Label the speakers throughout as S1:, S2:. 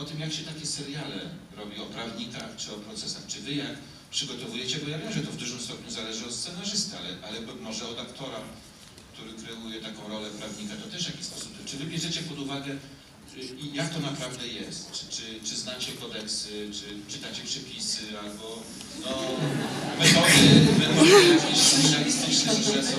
S1: o tym, jak się takie seriale robi o prawnikach czy o procesach. Czy wy jak przygotowujecie, bo ja wiem, że to w dużym stopniu zależy od scenarzysty, ale, ale może od aktora, który kreuje taką rolę prawnika, to też w jakiś sposób. Czy wy bierzecie pod uwagę, y, jak to naprawdę jest? Czy, czy, czy znacie kodeksy, czy czytacie przepisy, albo no, metody, metody jakieś kryminalistyczne, że są,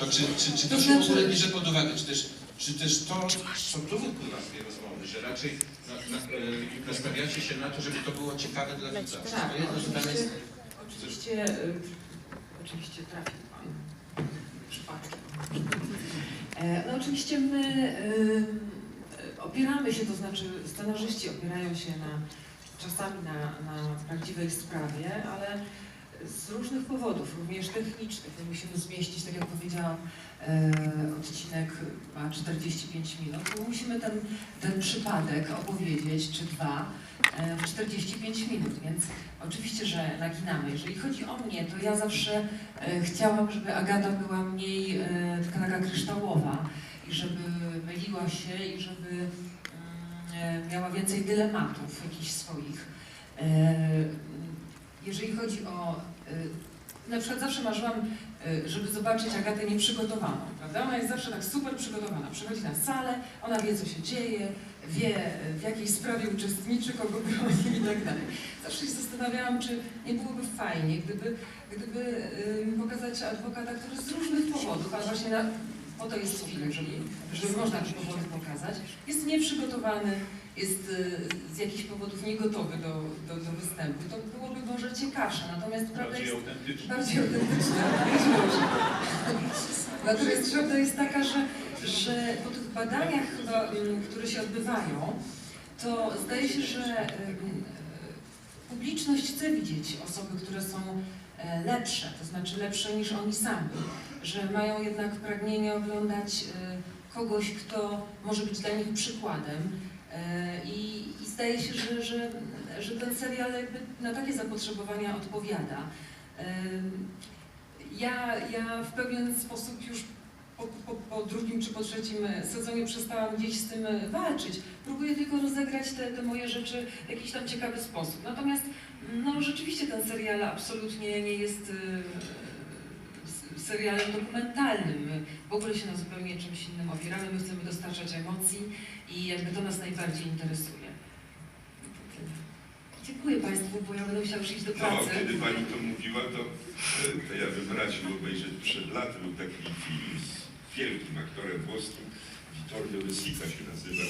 S1: to czy, czy, czy to się w ogóle bierze pod uwagę, czy też, czy też to, co tu wypływa z tej rozmowy, że raczej na, na, e, nastawiacie się na to, żeby to było ciekawe dla widza.
S2: Tak,
S1: To jedno, że tam jest
S2: oczywiście, oczywiście, y, oczywiście trafił Pan przypadkiem. E, No oczywiście my y, opieramy się, to znaczy scenarzyści opierają się na, czasami na, na prawdziwej sprawie, ale z różnych powodów, również technicznych. My musimy zmieścić, tak jak powiedziałam, e, odcinek ma 45 minut. My musimy ten, ten przypadek opowiedzieć, czy dwa, e, w 45 minut, więc oczywiście, że naginamy. Jeżeli chodzi o mnie, to ja zawsze e, chciałam, żeby Agata była mniej taka, taka kryształowa i żeby myliła się i żeby mm, miała więcej dylematów jakichś swoich. Jeżeli chodzi o... e, Na przykład zawsze marzyłam, e, żeby zobaczyć Agatę nieprzygotowaną, prawda? Ona jest zawsze tak super przygotowana. Przychodzi na salę, ona wie, co się dzieje, wie, w jakiej sprawie uczestniczy, kogo broni i tak dalej. Zawsze się zastanawiałam, czy nie byłoby fajnie, gdyby, gdyby e, pokazać adwokata, który z różnych powodów, a właśnie na, po to jest film, żeby, żeby można te powody pokazać, jest nieprzygotowany, jest e, z jakichś powodów niegotowy do, do, do występu. To byłoby może ciekawsze, natomiast prawda
S3: Bardziej
S2: jest
S3: autentyczne.
S2: bardziej autentyczne. Być może. Natomiast prawda jest taka, że, że po tych badaniach, chyba, mm, które się odbywają, to zdaje się, że mm, e, publiczność chce widzieć osoby, które są lepsze, to znaczy lepsze niż oni sami, że mają jednak pragnienie oglądać e, kogoś, kto może być dla nich przykładem. E, I, i zdaje się, że, że, że ten serial jakby na takie zapotrzebowania odpowiada. Ja, ja w pewien sposób już po, po, po drugim czy po trzecim sezonie przestałam gdzieś z tym walczyć. Próbuję tylko rozegrać te, te moje rzeczy w jakiś tam ciekawy sposób. Natomiast no, rzeczywiście ten serial absolutnie nie jest s- serialem dokumentalnym. My w ogóle się na zupełnie czymś innym opieramy. My chcemy dostarczać emocji i jakby to nas najbardziej interesuje. Dziękuję Państwu, bo ja będę musiała iść do
S3: No,
S2: pracy.
S3: kiedy pani to mówiła, to, e, to ja bym radził obejrzeć przed laty był taki wielkim aktorem włoskim, Vittorio De Sica się nazywa.